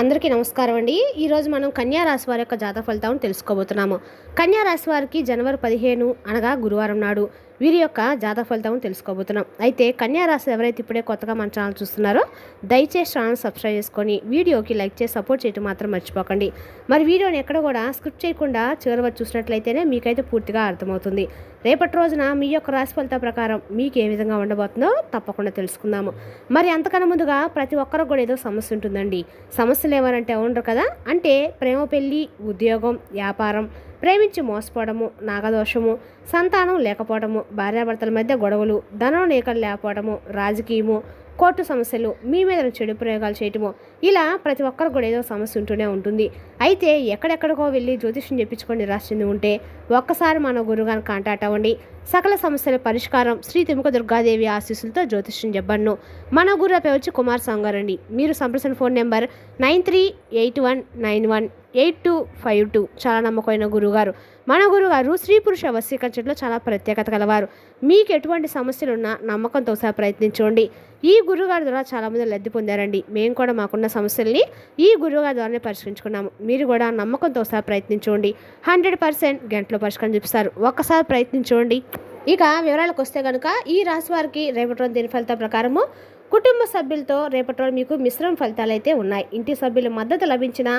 అందరికీ నమస్కారం అండి. ఈరోజు మనం కన్యా రాశి వారి యొక్క జాతక ఫలితాలను తెలుసుకోబోతున్నాము. కన్యా రాశి వారికి జనవరి పదిహేను అనగా గురువారం నాడు. వీరి యొక్క జాతక ఫలితం తెలుసుకోబోతున్నాం. అయితే కన్యారాశి ఎవరైతే ఇప్పుడే కొత్తగా మన ఛానల్ చూస్తున్నారో దయచేసి ఛానల్ సబ్స్క్రైబ్ చేసుకొని వీడియోకి లైక్ చేసి సపోర్ట్ చేయడం మాత్రం మర్చిపోకండి. మరి వీడియోని ఎక్కడ కూడా స్క్రిప్ట్ చేయకుండా చివరి వరకు చూసినట్లయితేనే మీకైతే పూర్తిగా అర్థమవుతుంది. రేపటి రోజున మీ యొక్క రాశి ఫలిత ప్రకారం మీకు ఏ విధంగా ఉండబోతుందో తప్పకుండా తెలుసుకుందాము. మరి అంతకన్నా ముందుగా ప్రతి ఒక్కరికి కూడా ఏదో సమస్య ఉంటుందండి. సమస్యలు ఏమనంటే ఉండరు కదా? అంటే ప్రేమ పెళ్ళి ఉద్యోగం వ్యాపారం. ప్రేమించి మోసపోవడము నాగదోషము సంతానం లేకపోవడము భార్యాభర్తల మధ్య గొడవలు ధనం లేఖలు లేకపోవడము రాజకీయము కోర్టు సమస్యలు మీ మీద చెడు ప్రయోగాలు చేయటము ఇలా ప్రతి ఒక్కరు కూడా ఏదో సమస్య ఉంటూనే ఉంటుంది. అయితే ఎక్కడెక్కడికో వెళ్ళి జ్యోతిష్యం చెప్పించుకొని నిరాశ చెంది ఉంటే ఒక్కసారి మన గురుగారిని కాంటాక్ట్ అవ్వండి. సకల సమస్యల పరిష్కారం శ్రీ తిముక దుర్గాదేవి ఆశీస్సులతో జ్యోతిష్యం చెప్పను మన గురు పేరు వచ్చి కుమార్ సాంగారండి. మీరు సంప్రదించిన phone number nine three eight one nine one eight two five two. చాలా నమ్మకమైన గురువుగారు మన గురుగారు స్త్రీ పురుష వశీకరించడంలో చాలా ప్రత్యేకత కలవారు మీకు ఎటువంటి సమస్యలున్నా నమ్మకంతో సహా ప్రయత్నించండి. ఈ గురువుగారి ద్వారా చాలామంది లబ్ధి పొందారండి. మేము కూడా మాకున్న సమస్యల్ని ఈ గురువుగారి ద్వారానే పరిష్కరించుకున్నాము. మీరు కూడా నమ్మకంతో సహా ప్రయత్నించండి. హండ్రెడ్ పర్సెంట్ గంటలో పరిష్కారం చూపిస్తారు. ఒక్కసారి ప్రయత్నించండి. ఇక వివరాలకు వస్తే కనుక ఈ రాశి వారికి రేపటి రోజు దీని ప్రకారము కుటుంబ సభ్యులతో రేపటి రోజు మీకు మిశ్రమ ఫలితాలు అయితే ఉన్నాయి. ఇంటి సభ్యుల మద్దతు లభించిన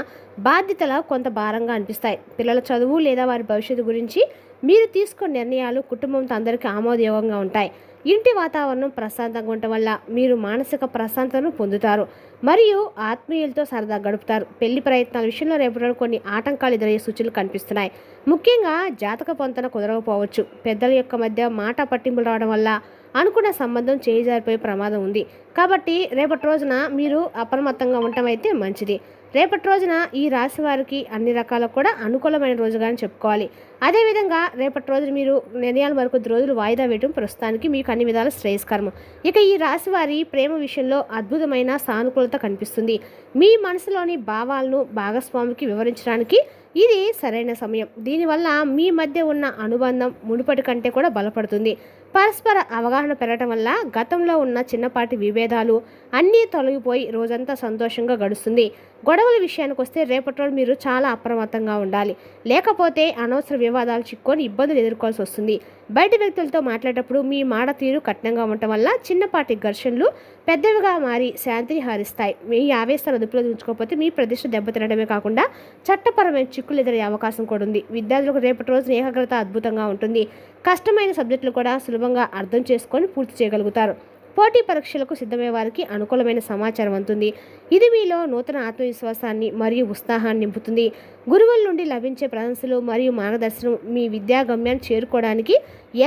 బాధ్యతల కొంత భారంగా అనిపిస్తాయి. పిల్లల చదువు లేదా వారి భవిష్యత్తు గురించి మీరు తీసుకున్న నిర్ణయాలు కుటుంబంతో అందరికీ ఆమోదయోగంగా ఉంటాయి. ఇంటి వాతావరణం ప్రశాంతంగా ఉండటం వల్ల మీరు మానసిక ప్రశాంతతను పొందుతారు. మరియు ఆత్మీయులతో సరదా గడుపుతారు. పెళ్ళి ప్రయత్నాల విషయంలో రేపటి కొన్ని ఆటంకాలు ఎదురయ్యే సూచనలు కనిపిస్తున్నాయి. ముఖ్యంగా జాతక పొంతన కుదరకపోవచ్చు. పెద్దల యొక్క మధ్య మాట పట్టింపులు రావడం వల్ల అనుకున్న సంబంధం చేజారిపోయే ప్రమాదం ఉంది. కాబట్టి రేపటి రోజున మీరు అప్రమత్తంగా ఉండటం అయితే మంచిది. రేపటి రోజున ఈ రాశి వారికి అన్ని రకాల కూడా అనుకూలమైన రోజుగానే చెప్పుకోవాలి. అదేవిధంగా రేపటి రోజున మీరు నిర్ణయాల వరకు రోజులు వాయిదా వేయడం ప్రస్తుతానికి మీకు అన్ని విధాల శ్రేయస్కరము. ఇక ఈ రాశి వారి ప్రేమ విషయంలో అద్భుతమైన సానుకూలత కనిపిస్తుంది. మీ మనసులోని భావాలను భాగస్వామికి వివరించడానికి ఇది సరైన సమయం. దీనివల్ల మీ మధ్య ఉన్న అనుబంధం మునుపటి కంటే కూడా బలపడుతుంది. పరస్పర అవగాహన పెరగటం వల్ల గతంలో ఉన్న చిన్నపాటి విభేదాలు అన్నీ తొలగిపోయి రోజంతా సంతోషంగా గడుస్తుంది. గొడవల విషయానికి వస్తే రేపటి రోజు మీరు చాలా అప్రమత్తంగా ఉండాలి. లేకపోతే అనవసర వివాదాలు చిక్కుకొని ఇబ్బందులు ఎదుర్కోవాల్సి వస్తుంది. బయట వ్యక్తులతో మాట్లాడేటప్పుడు మీ మాట తీరు కఠినంగా ఉండటం వల్ల చిన్నపాటి ఘర్షణలు పెద్దవిగా మారి శాంతిని హారిస్తాయి. మీ ఆవేశాలు అదుపులో ఉంచుకోకపోతే మీ ప్రతిష్ట దెబ్బతినడమే కాకుండా చట్టపరమైన చిక్కులు ఎదురయ్యే అవకాశం కూడా ఉంది. విద్యార్థులకు రేపటి రోజు ఏకాగ్రత అద్భుతంగా ఉంటుంది. కష్టమైన సబ్జెక్టులు కూడా సులభంగా అర్థం చేసుకొని పూర్తి చేయగలుగుతారు. పోటీ పరీక్షలకు సిద్ధమయ్యే వారికి అనుకూలమైన సమాచారం అందుతుంది. ఇది మీలో నూతన ఆత్మవిశ్వాసాన్ని మరియు ఉత్సాహాన్ని నింపుతుంది. గురువుల నుండి లభించే ప్రశంసలు మరియు మార్గదర్శనం మీ విద్యా గమ్యాన్ని చేరుకోవడానికి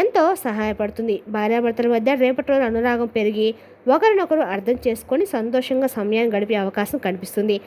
ఎంతో సహాయపడుతుంది. భార్యాభర్తల మధ్య రేపటి రోజు అనురాగం పెరిగి ఒకరినొకరు అర్థం చేసుకొని సంతోషంగా సమయాన్ని గడిపే అవకాశం కనిపిస్తుంది.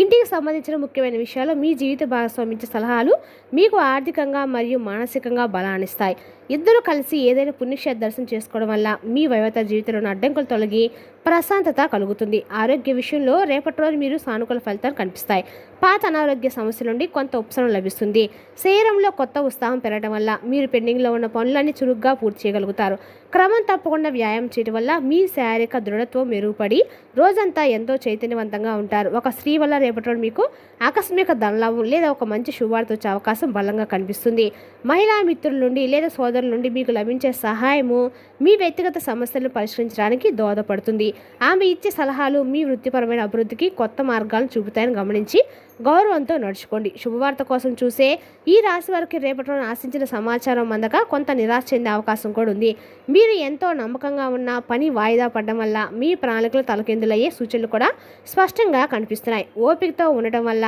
ఇంటికి సంబంధించిన ముఖ్యమైన విషయాలు మీ జీవిత భాగస్వామించే సలహాలు మీకు ఆర్థికంగా మరియు మానసికంగా బలాన్నిస్తాయి. ఇద్దరు కలిసి ఏదైనా పుణ్యక్షేత్ర దర్శనం చేసుకోవడం వల్ల మీ వైవత జీవితంలోని అడ్డంకులు తొలగి ప్రశాంతత కలుగుతుంది. ఆరోగ్య విషయంలో రేపటి రోజు మీరు సానుకూల ఫలితాలు కనిపిస్తాయి. పాత అనారోగ్య సమస్యల నుండి కొంత ఉపశమనం లభిస్తుంది. శరీరంలో కొత్త ఉత్సాహం పెరగడం వల్ల మీరు పెండింగ్లో ఉన్న పనులన్నీ చురుగ్గా పూర్తి చేయగలుగుతారు. క్రమం తప్పకుండా వ్యాయామం చేయడం వల్ల మీ శారీరక దృఢత్వం మెరుగుపడి రోజంతా ఎంతో చైతన్యవంతంగా ఉంటారు. ఒక స్త్రీ వల్ల రేపటి రోజు మీకు ఆకస్మిక ధనలాభం లేదా ఒక మంచి శుభార్త వచ్చే అవకాశం బలంగా కనిపిస్తుంది. మహిళా మిత్రుల నుండి లేదా సోదరుల నుండి మీకు లభించే సహాయము మీ వ్యక్తిగత సమస్యలను పరిష్కరించడానికి దోహదపడుతుంది. ఆమె ఇచ్చే సలహాలు మీ వృత్తిపరమైన అభివృద్ధికి కొత్త మార్గాలను చూపుతాయని గమనించి గౌరవంతో నడుచుకోండి. శుభవార్త కోసం చూసే ఈ రాశి వారికి రేపటి ఆశించిన సమాచారం అందక కొంత నిరాశ చెందే అవకాశం కూడా ఉంది. మీరు ఎంతో నమ్మకంగా ఉన్న పని వాయిదా పడడం వల్ల మీ ప్రణాళికలు తలకిందులయ్యే సూచనలు కూడా స్పష్టంగా కనిపిస్తున్నాయి. ఓపికతో ఉండటం వల్ల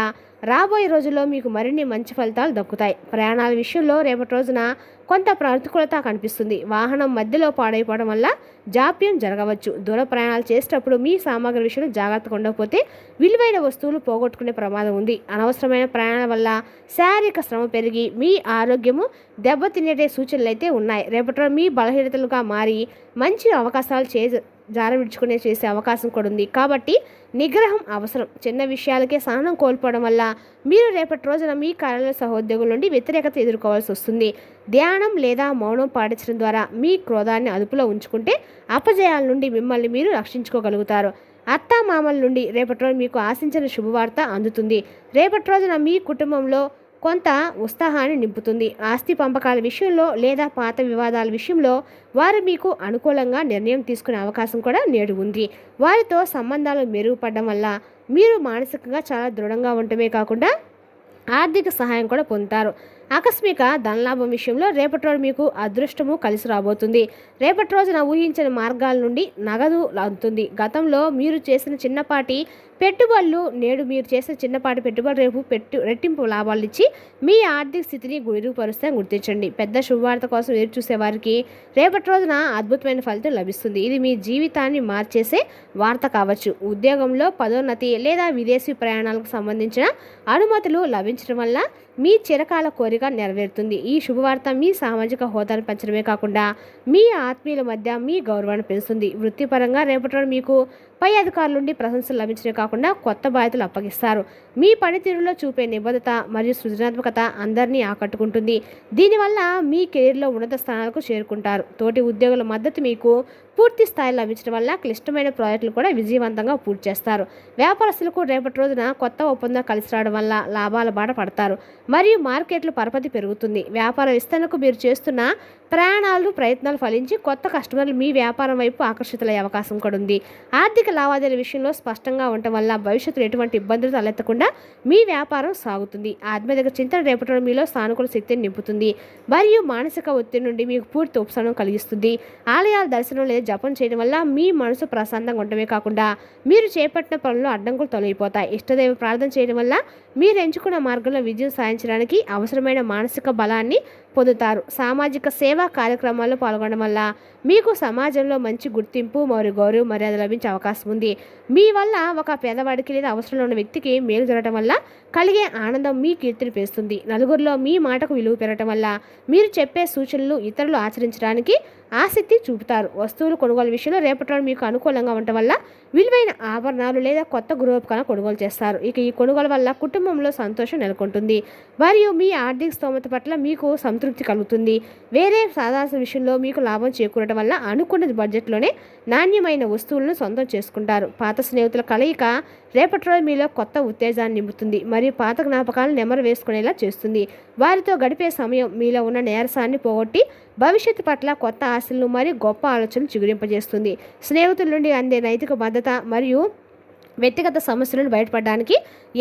రాబోయే రోజుల్లో మీకు మరిన్ని మంచి ఫలితాలు దక్కుతాయి. ప్రయాణాల విషయంలో రేపటి రోజున కొంత ప్రతికూలత కనిపిస్తుంది. వాహనం మధ్యలో పాడైపోవడం వల్ల జాప్యం జరగవచ్చు. దూర ప్రయాణాలు చేసేటప్పుడు మీ సామాగ్రి విషయంలో జాగ్రత్తగా ఉండకపోతే విలువైన వస్తువులు పోగొట్టుకునే ప్రమాదం ఉంది. అనవసరమైన ప్రయాణాల వల్ల శారీరక శ్రమ పెరిగి మీ ఆరోగ్యము దెబ్బతినేటే సూచనలు అయితే ఉన్నాయి. రేపటి మీ బలహీనతలుగా మారి మంచి అవకాశాలు చే జారవిడ్చుకునే చేసే అవకాశం కూడా ఉంది. కాబట్టి నిగ్రహం అవసరం. చిన్న విషయాలకే సహనం కోల్పోవడం వల్ల మీరు రేపటి రోజున మీ కార్యాలయ సహోద్యోగుల నుండి వ్యతిరేకత ఎదుర్కోవాల్సి వస్తుంది. ధ్యానం లేదా మౌనం పాటించడం ద్వారా మీ క్రోధాన్ని అదుపులో ఉంచుకుంటే అపజయాల నుండి మిమ్మల్ని మీరు రక్షించుకోగలుగుతారు. అత్తామామల నుండి రేపటి రోజు మీకు ఆశించిన శుభవార్త అందుతుంది. రేపటి రోజున మీ కుటుంబంలో కొంత ఉత్సాహాన్ని నింపుతుంది. ఆస్తి పంపకాల విషయంలో లేదా పాత వివాదాల విషయంలో వారు మీకు అనుకూలంగా నిర్ణయం తీసుకునే అవకాశం కూడా నేడు ఉంది. వారితో సంబంధాలు మెరుగుపడడం వల్ల మీరు మానసికంగా చాలా దృఢంగా ఉండటమే కాకుండా ఆర్థిక సహాయం కూడా పొందుతారు. ఆకస్మిక ధనలాభం విషయంలో రేపటి రోజు మీకు అదృష్టము కలిసి రాబోతుంది. రేపటి రోజున ఊహించిన మార్గాల నుండి నగదు అందుతుంది. గతంలో మీరు చేసిన చిన్నపాటి పెట్టుబడులు నేడు మీరు చేసిన చిన్నపాటి పెట్టుబడి రేపు పెట్టు రెట్టింపు లాభాలు ఇచ్చి మీ ఆర్థిక స్థితిని మెరుగుపరుస్తే గుర్తించండి. పెద్ద శుభవార్త కోసం ఎదురు చూసే వారికి రేపటి రోజున అద్భుతమైన ఫలితం లభిస్తుంది. ఇది మీ జీవితాన్ని మార్చేసే వార్త కావచ్చు. ఉద్యోగంలో పదోన్నతి లేదా విదేశీ ప్రయాణాలకు సంబంధించిన అనుమతులు లభించడం వల్ల మీ చిరకాల కోరిక నెరవేరుతుంది. ఈ శుభవార్త మీ సామాజిక హోదాను పెంచడమే కాకుండా మీ ఆత్మీయుల మధ్య మీ గౌరవాన్ని పెంచుతుంది. వృత్తిపరంగా రేపటి రోజు మీకు పై అధికారుల నుండి ప్రశంసలు లభించడమే కాకుండా కొత్త బాధ్యతలు అప్పగిస్తారు. మీ పనితీరులో చూపే నిబద్ధత మరియు సృజనాత్మకత అందరినీ ఆకట్టుకుంటుంది. దీనివల్ల మీ కెరీర్లో ఉన్నత స్థానాలకు చేరుకుంటారు. తోటి ఉద్యోగుల మద్దతు మీకు పూర్తి స్థాయిలో లభించడం వల్ల క్లిష్టమైన ప్రాజెక్టులు కూడా విజయవంతంగా పూర్తి చేస్తారు. వ్యాపారస్తులకు రేపటి రోజున కొత్త ఒప్పందం కలిసి రావడం వల్ల లాభాల బాట పడతారు. మరియు మార్కెట్లు పరపతి పెరుగుతుంది. వ్యాపార విస్తరణకు మీరు చేస్తున్న ప్రయాణాలు ప్రయత్నాలు ఫలించి కొత్త కస్టమర్లు మీ వ్యాపారం వైపు ఆకర్షితులయ్యే అవకాశం కూడా ఉంది. ఆర్థిక లావాదేవీల విషయంలో స్పష్టంగా ఉండటం వల్ల భవిష్యత్తులో ఎటువంటి ఇబ్బందులు తలెత్తకుండా మీ వ్యాపారం సాగుతుంది. ఆత్మీయ చింతన రేపటి మీలో సానుకూల శక్తిని నింపుతుంది. మరియు మానసిక ఒత్తిడి నుండి మీకు పూర్తి ఉపశమనం కలిగిస్తుంది. ఆలయాల దర్శనం లేదా జపం చేయడం వల్ల మీ మనసు ప్రశాంతంగా ఉండటమే కాకుండా మీరు చేపట్టిన పనులు అడ్డంకులు తొలగిపోతాయి. ఇష్టదేవ ప్రార్థన చేయడం వల్ల మీరు ఎంచుకున్న మార్గంలో విజయం సాధించడానికి అవసరమైన మానసిక బలాన్ని పొందుతారు. సామాజిక సేవా కార్యక్రమాల్లో పాల్గొనడం వల్ల మీకు సమాజంలో మంచి గుర్తింపు మరియు గౌరవ మర్యాద లభించే అవకాశం ఉంది. మీ వల్ల ఒక పేదవాడికి లేదా అవసరంలో ఉన్న వ్యక్తికి మేలు జరగడం వల్ల కలిగే ఆనందం మీ కీర్తిని పెంచుతుంది. నలుగురిలో మీ మాటకు విలువ పెరగడం వల్ల మీరు చెప్పే సూచనలు ఇతరులు ఆచరించడానికి ఆసక్తి చూపుతారు. వస్తువులు కొనుగోలు విషయంలో రేపటి రోజు మీకు అనుకూలంగా ఉండటం వల్ల విలువైన ఆభరణాలు లేదా కొత్త గృహోపకరణ కొనుగోలు చేస్తారు. ఇక ఈ కొనుగోలు వల్ల కుటుంబంలో సంతోషం నెలకొంటుంది. మరియు మీ ఆర్థిక స్తోమత పట్ల మీకు సంతృప్తి కలుగుతుంది. వేరే సాధారణ విషయంలో మీకు లాభం చేకూరటం వల్ల అనుకున్న బడ్జెట్లోనే నాణ్యమైన వస్తువులను సొంతం చేసుకుంటారు. పాత స్నేహితుల కలయిక రేపటి రోజు మీలో కొత్త ఉత్తేజాన్ని నింపుతుంది. మరియు పాత జ్ఞాపకాలను నెమరు వేసుకునేలా చేస్తుంది. వారితో గడిపే సమయం మీలో ఉన్న నీరసాన్ని పోగొట్టి భవిష్యత్తు పట్ల కొత్త ఆశలను మరియు గొప్ప ఆలోచనలు చిగురింపజేస్తుంది. స్నేహితుల నుండి అందే నైతిక భద్రత మరియు వ్యక్తిగత సమస్యలను బయటపడడానికి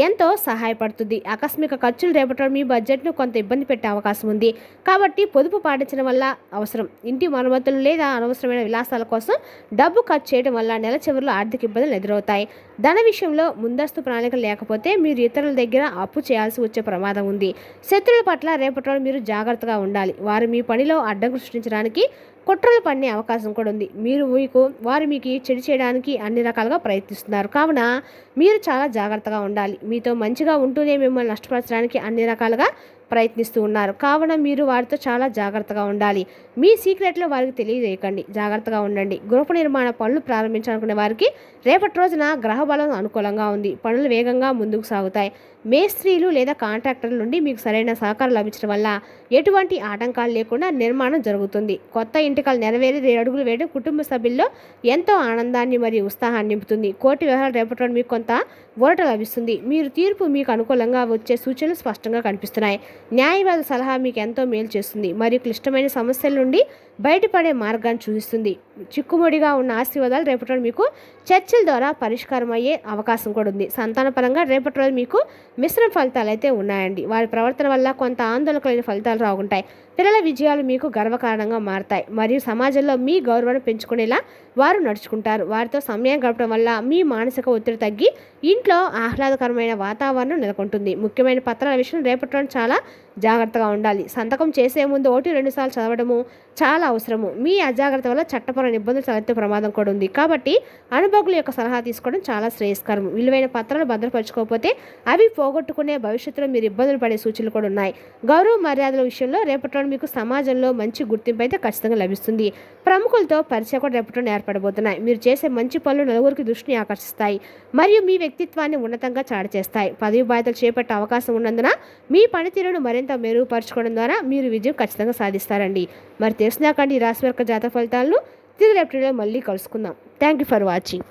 ఎంతో సహాయపడుతుంది. ఆకస్మిక ఖర్చులు రేపటం మీ బడ్జెట్ను కొంత ఇబ్బంది పెట్టే అవకాశం ఉంది. కాబట్టి పొదుపు పాటించడం వల్ల అవసరం. ఇంటి మరమ్మతులు లేదా అనవసరమైన విలాసాల కోసం డబ్బు ఖర్చు చేయడం వల్ల నెల చివరిలో ఆర్థిక ఇబ్బందులు ఎదురవుతాయి. ధన విషయంలో ముందస్తు ప్రణాళిక లేకపోతే మీరు ఇతరుల దగ్గర అప్పు చేయాల్సి వచ్చే ప్రమాదం ఉంది. శత్రువుల పట్ల రేపటి మీరు జాగ్రత్తగా ఉండాలి. వారు మీ పనిలో అడ్డంకు సృష్టించడానికి కుట్రలు పన్నే అవకాశం కూడా ఉంది. మీరు మీకు వారు మీకు చెడు చేయడానికి అన్ని రకాలుగా ప్రయత్నిస్తున్నారు. కావున మీరు చాలా జాగ్రత్తగా ఉండాలి. మీతో మంచిగా ఉంటూనే మిమ్మల్ని నష్టపరచడానికి అన్ని రకాలుగా ప్రయత్నిస్తూ ఉన్నారు. కావున మీరు వారితో చాలా జాగ్రత్తగా ఉండాలి. మీ సీక్రెట్లో వారికి తెలియజేయకండి. జాగ్రత్తగా ఉండండి. గృహ నిర్మాణ పనులు ప్రారంభించాలనుకునే వారికి రేపటి రోజున గ్రహ బలం అనుకూలంగా ఉంది. పనులు వేగంగా ముందుకు సాగుతాయి. మేస్త్రీలు లేదా కాంట్రాక్టర్ల నుండి మీకు సరైన సహకారం లభించడం వల్ల ఎటువంటి ఆటంకాలు లేకుండా నిర్మాణం జరుగుతుంది. కొత్త ఇంటికాలు నెరవేరి రెండు అడుగులు వేయడం కుటుంబ సభ్యుల్లో ఎంతో ఆనందాన్ని మరియు ఉత్సాహాన్ని నింపుతుంది. కోర్టు వ్యవహారాలు రేపటి మీకు కొంత ఊరట లభిస్తుంది. మీరు తీర్పు మీకు అనుకూలంగా వచ్చే సూచనలు స్పష్టంగా కనిపిస్తున్నాయి. న్యాయవాద సలహా మీకు ఎంతో మేలు చేస్తుంది. మరియు క్లిష్టమైన సమస్యల నుండి బయటపడే మార్గాన్ని చూపిస్తుంది. చిక్కుముడిగా ఉన్న ఆశీర్వాదాలు రేపటి రోజు మీకు చర్చల ద్వారా పరిష్కారం అయ్యే అవకాశం కూడా ఉంది. సంతానపరంగా రేపటి రోజు మీకు మిశ్రమ ఫలితాలు అయితే ఉన్నాయండి. వారి ప్రవర్తన వల్ల కొంత ఆందోళనకలైన ఫలితాలు రాగుంటాయి పిల్లల విజయాలు మీకు గర్వకారణంగా మారతాయి. మరియు సమాజంలో మీ గౌరవాన్ని పెంచుకునేలా వారు నడుచుకుంటారు. వారితో సమయం గడపడం వల్ల మీ మానసిక ఒత్తిడి తగ్గి ఇంట్లో ఆహ్లాదకరమైన వాతావరణం నెలకొంటుంది. ముఖ్యమైన పత్రాల విషయం రేపటి రోజు చాలా జాగ్రత్తగా ఉండాలి. సంతకం చేసే ముందు ఒకటి రెండు సార్లు చదవడము చాలా అవసరము. మీ అజాగ్రత్త వల్ల చట్టపరమైన ఇబ్బందులు తలెత్తే ప్రమాదం కూడా ఉంది. కాబట్టి అనుభవకుల యొక్క సలహా తీసుకోవడం చాలా శ్రేయస్కరం విలువైన పత్రాలు భద్రపరచుకోకపోతే అవి పోగొట్టుకునే భవిష్యత్తులో మీరు ఇబ్బందులు పడే సూచనలు కూడా ఉన్నాయి. గౌరవ మర్యాదల విషయంలో రేపటి రోజు మీకు సమాజంలో మంచి గుర్తింపు అయితే ఖచ్చితంగా లభిస్తుంది. ప్రముఖులతో పరిచయం కూడా రేపటి ఏర్పడబోతున్నాయి. మీరు చేసే మంచి పనులు నలుగురికి దృష్టిని ఆకర్షిస్తాయి. మరియు మీ వ్యక్తిత్వాన్ని ఉన్నతంగా చాటు చేస్తాయి పదవి బాధ్యతలు చేపట్టే అవకాశం ఉన్నందున మీ పనితీరును మరింత మెరుగుపరచుకోవడం ద్వారా మీరు విజయం ఖచ్చితంగా సాధిస్తారండి. మరి తెలిసినాకండి ఈ రాశి యొక్క జాతక ఫలితాలను. తిరిగి రేపటిలో మళ్ళీ కలుసుకుందాం. Thank you for watching